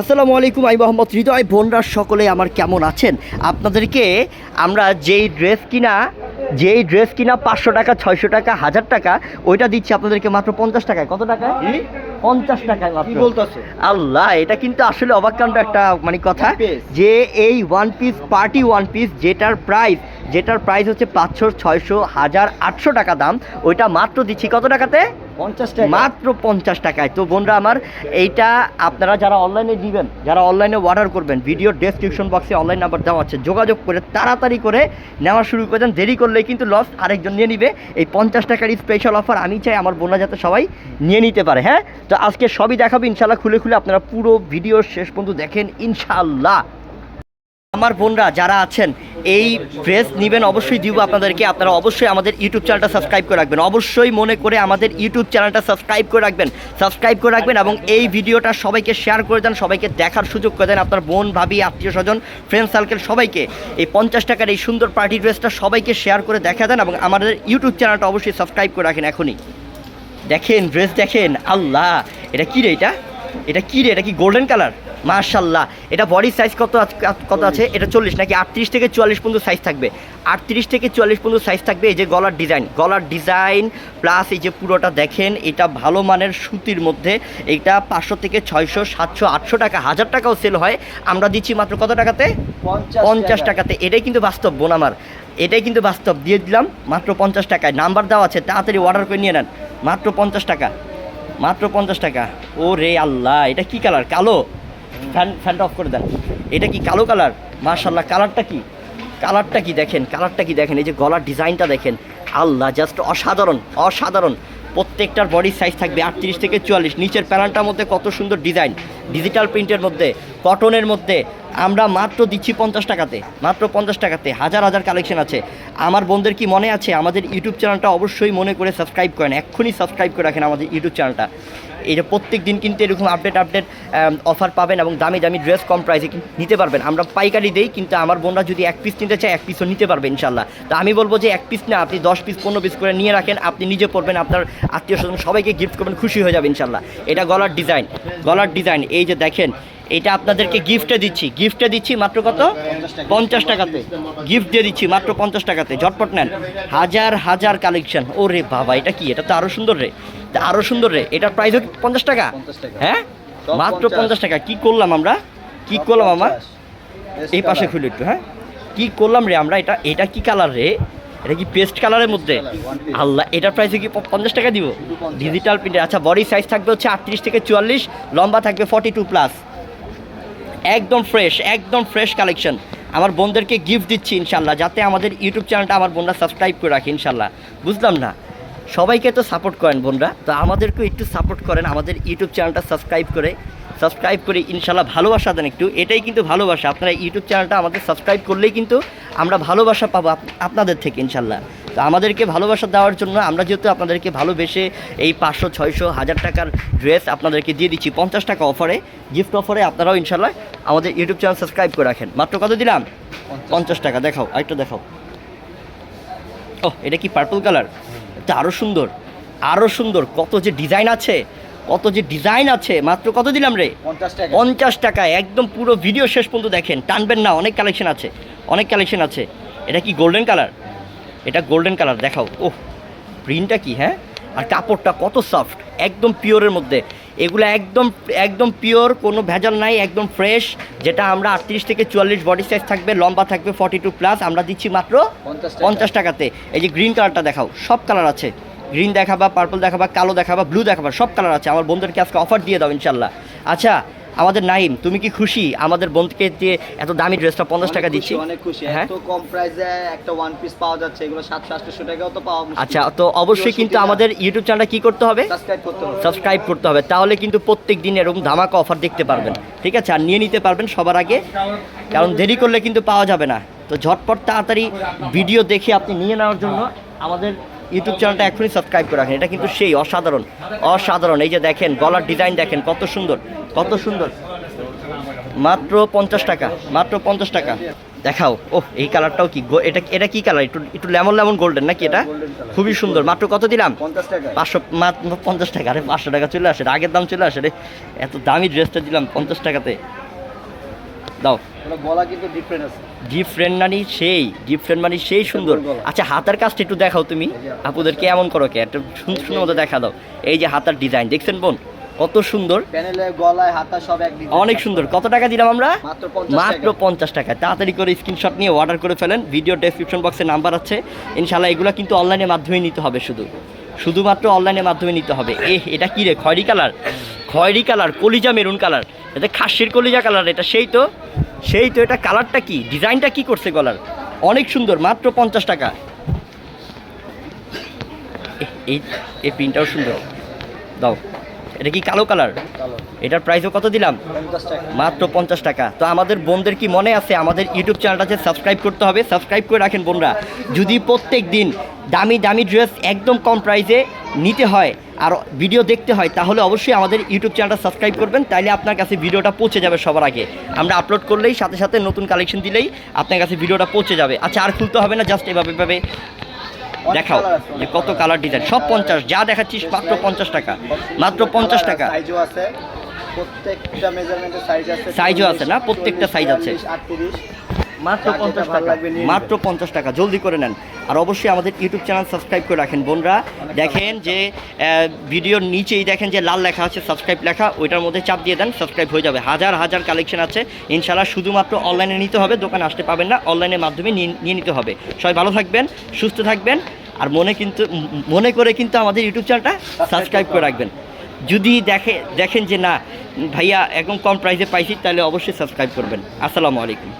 আসসালামু আলাইকুম আমি মোহাম্মদ হৃদয়। বোনরা সকলে আমার কেমন আছেন? আপনাদেরকে আমরা যেই ড্রেস কিনা যেই ড্রেস কিনা পাঁচশো টাকা ছয়শো টাকা হাজার টাকা ওইটা দিচ্ছি আপনাদেরকে মাত্র পঞ্চাশ টাকায়। কত টাকায়? পঞ্চাশ টাকায় মাত্র? আল্লাহ এটা কিন্তু আসলে অবাক্কান্ত একটা মানে কথা যে এই one piece party one piece যেটার প্রাইস যেটার প্রাইস হচ্ছে পাঁচশো ছয়শো হাজার আটশো টাকা দাম। ওইটা মাত্র দিচ্ছি কত টাকাতে? পঞ্চাশ টাকা। মাত্র পঞ্চাশ টাকায়। তো বোনরা আমার এইটা আপনারা যারা অনলাইনে দিবেন যারা অনলাইনে অর্ডার করবেন ভিডিও ডেসক্রিপশন বক্সে অনলাইন নাম্বার দেওয়া আছে যোগাযোগ করে তাড়াতাড়ি করে নেওয়া শুরু করে দেন। দেরি করলেই কিন্তু লস আরেকজন নিয়ে নিবে। এই পঞ্চাশ টাকার স্পেশাল অফার আমি চাই আমার বোনরা যাতে সবাই নিয়ে নিতে পারে হ্যাঁ? তো আজকে সবই দেখাবো ইনশাল্লাহ খুলে খুলে আপনারা পুরো ভিডিও শেষ পর্যন্ত দেখেন ইনশাল্লাহ আমার বোনরা যারা আছেন এই ড্রেস নেবেন, অবশ্যই দিব আপনাদেরকে। আপনারা অবশ্যই আমাদের ইউটিউব চ্যানেলটা সাবস্ক্রাইব করে রাখবেন। অবশ্যই মনে করে আমাদের ইউটিউব চ্যানেলটা সাবস্ক্রাইব করে রাখবেন। সাবস্ক্রাইব করে রাখবেন এবং এই ভিডিওটা সবাইকে শেয়ার করে দেন, সবাইকে দেখার সুযোগ করে দেন আপনার বোন, ভাবি, আত্মীয় স্বজন ফ্রেন্ড সার্কেল সবাইকে। এই পঞ্চাশ টাকার এই সুন্দর পার্টি ড্রেসটা সবাইকে শেয়ার করে দেখা দেন এবং আমাদের ইউটিউব চ্যানেলটা অবশ্যই সাবস্ক্রাইব করে রাখেন এখনই। দেখেন ড্রেস দেখেন। আল্লাহ, এটা কী রে এটা? এটা কী রে? এটা কি গোল্ডেন কালার মার্শাল্লাহ এটা বডি সাইজ কত কত আছে? এটা চল্লিশ নাকি আটত্রিশ থেকে চুয়াল্লিশ পর্যন্ত সাইজ থাকবে? আটত্রিশ থেকে চুয়াল্লিশ পর্যন্ত সাইজ থাকবে এই যে গলার ডিজাইন গলার ডিজাইন প্লাস এই যে পুরোটা দেখেন এটা ভালো মানের সুতির মধ্যে। এইটা পাঁচশো থেকে ছয়শো সাতশো আটশো টাকা হাজার টাকাও সেল হয়। আমরা দিচ্ছি মাত্র কত টাকাতে? পঞ্চাশ টাকাতে। এটাই কিন্তু বাস্তব বোন আমার। এটাই কিন্তু বাস্তব। দিয়ে দিলাম মাত্র পঞ্চাশ টাকায়। নাম্বার দেওয়া আছে তাড়াতাড়ি অর্ডার করে নিয়ে নেন। মাত্র পঞ্চাশ টাকা। মাত্র পঞ্চাশ টাকা। ও রে আল্লাহ এটা কি কালার কালো? ফ্যান ফ্যানটা অফ করে দেন। এটা কি কালো কালার? মার্শাল্লাহ কালারটা কি? কালারটা কি দেখেন, কালারটা কি দেখেন? এই যে গলার ডিজাইনটা দেখেন। আল্লাহ জাস্ট অসাধারণ অসাধারণ। প্রত্যেকটার বডি সাইজ থাকবে আটত্রিশ থেকে চুয়াল্লিশ। নিচের প্যানেলটার মধ্যে কত সুন্দর ডিজাইন ডিজিটাল প্রিন্টের মধ্যে কটনের মধ্যে। আমরা মাত্র দিচ্ছি পঞ্চাশ টাকাতে, মাত্র পঞ্চাশ টাকাতে। হাজার হাজার কালেকশন আছে। আমার বোনদের কি মনে আছে? আমাদের ইউটিউব চ্যানেলটা অবশ্যই মনে করে সাবস্ক্রাইব করেন। এক্ষুনি সাবস্ক্রাইব করে রাখেন আমাদের ইউটিউব চ্যানেলটা এটা প্রত্যেক দিন কিন্তু এরকম আপডেট আপডেট অফার পাবেন এবং দামি দামি ড্রেস কম প্রাইসে নিতে পারবেন। আমরা পাইকারি দেই, কিন্তু আমার বোনরা যদি এক পিস নিতে চায়, এক পিসও নিতে পারবে ইনশাল্লাহ তো আমি বলব যে এক পিস না, আপনি দশ পিস পনেরো পিস করে নিয়ে রাখেন, আপনি নিজে পড়বেন আপনার আত্মীয় স্বজন সবাইকে গিফট করবেন, খুশি হয়ে যাবে ইনশাল্লাহ এটা গলার ডিজাইন গলার ডিজাইন এই যে দেখেন, এটা আপনাদেরকে গিফটে দিচ্ছি গিফটে দিচ্ছি মাত্র কত? পঞ্চাশ টাকাতে। গিফট দিয়ে দিচ্ছি মাত্র পঞ্চাশ টাকাতে। ঝটপট নেন। হাজার হাজার কালেকশন ও রে বাবা, এটা কি? এটা তো আরও সুন্দর রে। তা আরও সুন্দর রে। এটার প্রাইস হচ্ছে পঞ্চাশ টাকা? হ্যাঁ? মাত্র পঞ্চাশ। টাকা। কি করলাম আমরা? কি করলাম আমার? এই পাশে খুলে একটু হ্যাঁ? কি করলাম রে আমরা? এটা এটা কি কালার রে? এটা কি পেস্ট কালারের মধ্যে? আল্লাহ এটার প্রাইসে কি পঞ্চাশ টাকা দিব? ডিজিটাল প্রিন্টের আচ্ছা বডি সাইজ থাকবে হচ্ছে আটত্রিশ থেকে চুয়াল্লিশ লম্বা থাকবে ফর্টি টু প্লাস একদম ফ্রেশ একদম ফ্রেশ কালেকশন আমার বোনদেরকে গিফট দিচ্ছি ইনশাল্লাহ যাতে আমাদের ইউটিউব চ্যানেলটা আমার বোনরা সাবস্ক্রাইব করে রাখে ইনশাল্লাহ। বুঝলাম না? সবাইকে তো সাপোর্ট করেন বোনরা, তো আমাদেরকেও একটু সাপোর্ট করেন, আমাদের ইউটিউব চ্যানেলটা সাবস্ক্রাইব করে সাবস্ক্রাইব করে ইনশাল্লাহ ভালোবাসা দেন একটু, এটাই কিন্তু ভালোবাসা, আপনারা ইউটিউব চ্যানেলটা আমাদের সাবস্ক্রাইব করলেই কিন্তু আমরা ভালোবাসা পাবো আপনাদের থেকে ইনশাল্লাহ। তো আমাদেরকে ভালোবাসা দেওয়ার জন্য আমরা যেহেতু আপনাদেরকে ভালোবেসে এই পাঁচশো, ছয়শো, হাজার টাকার ড্রেস আপনাদেরকে দিয়ে দিচ্ছি, পঞ্চাশ টাকা অফারে গিফট অফারে আপনারাও ইনশাল্লাহ আমাদের ইউটিউব চ্যানেল সাবস্ক্রাইব করে রাখেন। মাত্র কত দিলাম? পঞ্চাশ টাকা, দেখাও, আরেকটা দেখাও। ও এটা কি পার্পল কালার এটা আরও সুন্দর আরও সুন্দর। কত যে ডিজাইন আছে কত যে ডিজাইন আছে মাত্র কত দিলাম রে? পঞ্চাশ টাকা। পঞ্চাশ টাকায় একদম পুরো ভিডিও শেষ পর্যন্ত দেখেন। টানবেন না অনেক কালেকশন আছে অনেক কালেকশন আছে। এটা কি গোল্ডেন কালার এটা গোল্ডেন কালার দেখাও। ওহ প্রিন্টটা কি হ্যাঁ? আর কাপড়টা কত সফট একদম পিওরের মধ্যে। এগুলো একদম একদম পিওর কোনো ভেজাল নাই একদম ফ্রেশ যেটা আমরা আটত্রিশ থেকে চুয়াল্লিশ বডি সাইজ থাকবে লম্বা থাকবে ফর্টি টু প্লাস আমরা দিচ্ছি মাত্র পঞ্চাশ টাকাতে। এই যে গ্রিন কালারটা দেখাও সব কালার আছে। গ্রিন দেখাবা পার্পল দেখাবা কালো দেখাবা ব্লু দেখাবা সব কালার আছে। আমার বন্ধুদেরকে আজকে অফার দিয়ে দাও ইনশাল্লাহ। আচ্ছা আমাদের নাইম তুমি কি খুশি? আমাদের বন্ধুকে দিয়ে এত দামি ড্রেসটা পঞ্চাশ টাকা দিচ্ছি। অনেক খুশি। হ্যাঁ? এত কম প্রাইসে একটা ওয়ান পিস পাওয়া যাচ্ছে এগুলো সাতশো আটশো টাকাও তো পাওয়া আচ্ছা তো অবশ্যই কিন্তু আমাদের ইউটিউব চ্যানেলটা কি করতে হবে? সাবস্ক্রাইব করতে হবে। সাবস্ক্রাইব করতে হবে। তাহলে কিন্তু প্রত্যেক দিন এরকম ধামাকা অফার দেখতে পারবেন। ঠিক আছে? আর নিয়ে নিতে পারবেন সবার আগে। কারণ দেরি করলে কিন্তু পাওয়া যাবে না। তো ঝটপট তাড়াতাড়ি ভিডিও দেখে আপনি নিয়ে নেওয়ার জন্য আমাদের ইউটিউব চ্যানেলটা এখনই সাবস্ক্রাইব করে রাখেন। এটা কিন্তু সেই অসাধারণ অসাধারণ। এই যে দেখেন গলার ডিজাইন দেখেন কত সুন্দর। কত সুন্দর। মাত্র পঞ্চাশ টাকা মাত্র পঞ্চাশ টাকা। দেখাও ও এই কালারটাও কি এটা এটা কি কালার? একটু একটু লেমন লেমন গোল্ডেন নাকি এটা? খুবই সুন্দর। মাত্র কত দিলাম? পাঁচশো মাত্র পঞ্চাশ টাকা। আরে পাঁচশো টাকা চলে আসে আগের দাম চলে আসে রে। এত দামি ড্রেসটা দিলাম পঞ্চাশ টাকাতে। দাও। গলা কিন্তু ডিফারেন্ট আছে। মানি সেই জিপ ফ্রেন্ড মানি সেই সুন্দর। আচ্ছা হাতার কাজটা একটু দেখাও তুমি। আপুদেরকে এমন করো কে একটা সুন্দর সুন্দর মতো দেখা দাও। এই যে হাতার ডিজাইন দেখছেন বোন? কত সুন্দর। প্যানেলে গলায় হাতা সব এক অনেক সুন্দর। কত টাকা দিলাম আমরা? মাত্র 50 মাত্র টাকা। পঞ্চাশ টাকা। তাড়াতাড়ি করে স্ক্রিনশট নিয়ে অর্ডার করে ফেলেন। ভিডিও ডেসক্রিপশন বক্সে নাম্বার আছে। ইনশাল্লাহ এগুলো কিন্তু অনলাইনের মাধ্যমে নিতে হবে শুধু। শুধুমাত্র অনলাইনের মাধ্যমে নিতে হবে। এ এটা কি রে? খয়েরি কালার? খয়েরি কালার কলিজা মেরুন কালার। এটা খাসির কলিজা কালার এটা সেই তো? সেই তো এটা কালারটা কি? ডিজাইনটা কি করছে গলার? অনেক সুন্দর মাত্র পঞ্চাশ টাকা। এই এই প্রিন্টটাও সুন্দর। দাও। এটা কি কালো কালার? এটার প্রাইসও কত দিলাম? মাত্র পঞ্চাশ টাকা। তো আমাদের বোনদের কি মনে আছে? আমাদের ইউটিউব চ্যানেলটাতে সাবস্ক্রাইব করতে হবে সাবস্ক্রাইব করে রাখেন বোনরা। যদি প্রত্যেক দিন দামি দামি ড্রেস একদম কম প্রাইসে নিতে হয় আর ভিডিও দেখতে হয় তাহলে অবশ্যই আমাদের ইউটিউব চ্যানেলটা সাবস্ক্রাইব করবেন। তাইলে আপনার কাছে ভিডিওটা পৌঁছে যাবে সবার আগে। আমরা আপলোড করলেই সাথে সাথে নতুন কালেকশন দিলেই আপনার কাছে ভিডিওটা পৌঁছে যাবে। আচ্ছা আর খুলতে হবে না জাস্ট এভাবে এভাবে দেখাও যে কত কালার ডিজাইন সব পঞ্চাশ যা দেখাচ্ছিস মাত্র পঞ্চাশ টাকা। মাত্র পঞ্চাশ টাকা। সাইজও আছে। প্রত্যেকটা মেজারমেন্টের সাইজ আছে। সাইজও আছে না? প্রত্যেকটা সাইজ আছে। 38 মাত্র পঞ্চাশ টাকা। মাত্র পঞ্চাশ টাকা জলদি করে নেন। আর অবশ্যই আমাদের ইউটিউব চ্যানেল সাবস্ক্রাইব করে রাখেন বোনরা। দেখেন যে ভিডিওর নিচেই দেখেন যে লাল লেখা আছে সাবস্ক্রাইব লেখা ওইটার মধ্যে চাপ দিয়ে দেন সাবস্ক্রাইব হয়ে যাবে। হাজার হাজার কালেকশন আছে। ইনশাল্লাহ শুধুমাত্র অনলাইনে নিতে হবে দোকানে আসতে পাবেন না অনলাইনের মাধ্যমে নিয়ে নিয়ে নিতে হবে। সবাই ভালো থাকবেন সুস্থ থাকবেন আর মনে কিন্তু মনে করে কিন্তু আমাদের ইউটিউব চ্যানেলটা সাবস্ক্রাইব করে। রাখবেন। যদি দেখে দেখেন যে না ভাইয়া একদম কম প্রাইসে পাইছি তাহলে অবশ্যই সাবস্ক্রাইব করবেন। আসসালামু আলাইকুম।